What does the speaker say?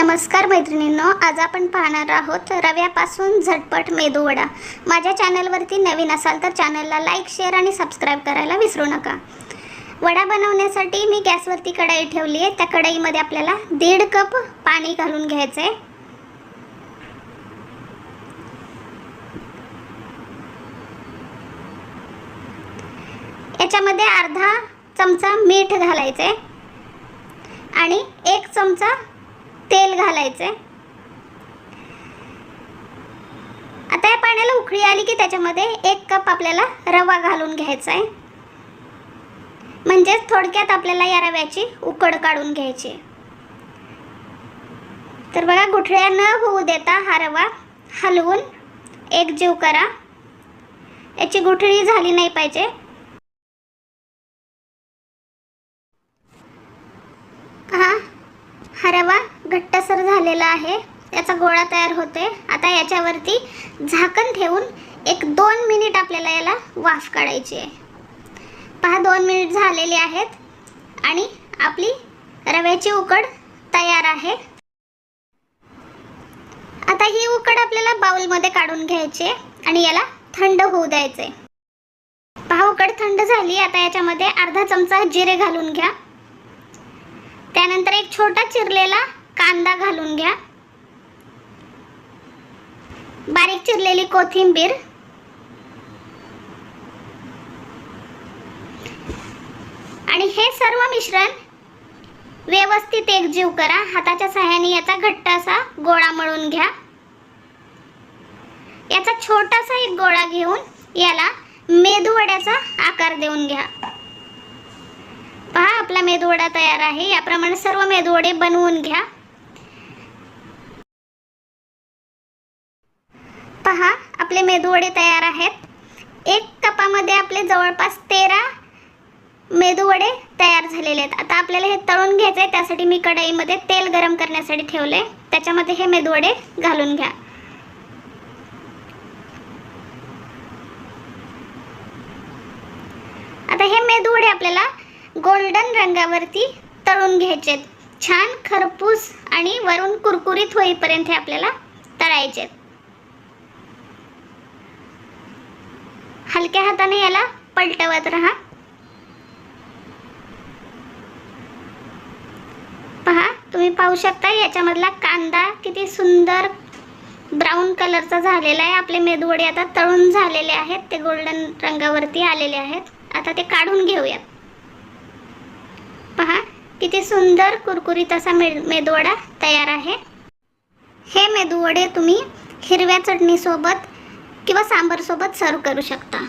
नमस्कार मैत्रिणींनो आज आपण पाहणार आहोत रव्यापासून झटपट मेदूवडा माझ्या चॅनलवरती नवीन असाल तर चॅनलला लाईक शेअर आणि सबस्क्राईब करायला विसरू नका. वडा बनवण्यासाठी मी गॅसवरती कढाई ठेवली आहे. त्या कढाईमध्ये आपल्याला दीड कप पाणी घालून घ्यायचं आहे याच्यामध्ये अर्धा चमचा मीठ घालायचं आहे आणि एक चमचा तेल घालायचं आहे आता या पाण्याला उकळी आली की त्याच्यामध्ये एक कप आपल्याला रवा घालून घ्यायचा आहे म्हणजेच थोडक्यात आपल्याला या रव्याची उकड काढून घ्यायची. आहे. तर बघा गुठळ्या न होऊ देता हा रवा हलवून एकजीव करा. याची गुठळी झाली नाही पाहिजे. हा हा रवा घट्टसर झालेला आहे. याचा गोळा तयार होते आता याच्यावरती झाकण ठेवून एक दोन मिनिट आपल्याला याला वाफ काढायची आहे. पहा दोन मिनिट झालेले आहेत आणि आपली रव्याची उकड तयार आहे. आता ही उकड आपल्याला बाउलमध्ये काढून घ्यायची आहे आणि याला थंड होऊ द्यायचे पहा उकड थंड झाली. आता याच्यामध्ये अर्धा चमचा जिरे घालून घ्या. त्यानंतर एक छोटा चिरलेला कांदा घालून घ्या. बारीक चिरलेली कोथिंबीर. आणि हे सर्व मिश्रण व्यवस्थित एकजीव करा. हाताच्या सहाय्याने याचा घट्ट असा गोळा मळून घ्या. याचा छोटासा एक गोळा घेऊन याला मेदूवड्याचा आकार देऊन घ्या. पहा आपला मेदूवडा तयार आहे. याप्रमाणे सर्व मेदूवडे बनवून घ्या. पहा आपले मेदूवडे तयार आहेत. एक कपामध्ये आपले जवळपास तेरा मेदूवडे तयार झालेले आहेत. आता आपल्याला हे तळून घ्यायचे आहे त्यासाठी मी कढईमध्ये तेल गरम करण्यासाठी ठेवले. त्याच्यामध्ये हे मेदूवडे घालून घ्या. आता हे मेदूवडे आपल्याला गोल्डन रंगावरती तळून घ्यायचे छान खरपूस आणि वरून कुरकुरीत होईपर्यंत हे आपल्याला तळायचे हलक्या हाताने याला पलटवत राहा. पहा तुम्ही पाहू शकता याच्यामधला कांदा किती सुंदर ब्राऊन कलरचा झालेला आहे. आपले मेदवडे आता तळून झालेले आहेत. ते गोल्डन रंगावरती आलेले आहेत. आता ते काढून घेऊयात. पहा किती सुंदर कुरकुरीत असा मे मेदवडा तयार आहे. हे मेदूवडे तुम्ही हिरव्या चटणीसोबत किंवा सांबारसोबत सर्व करू शकता.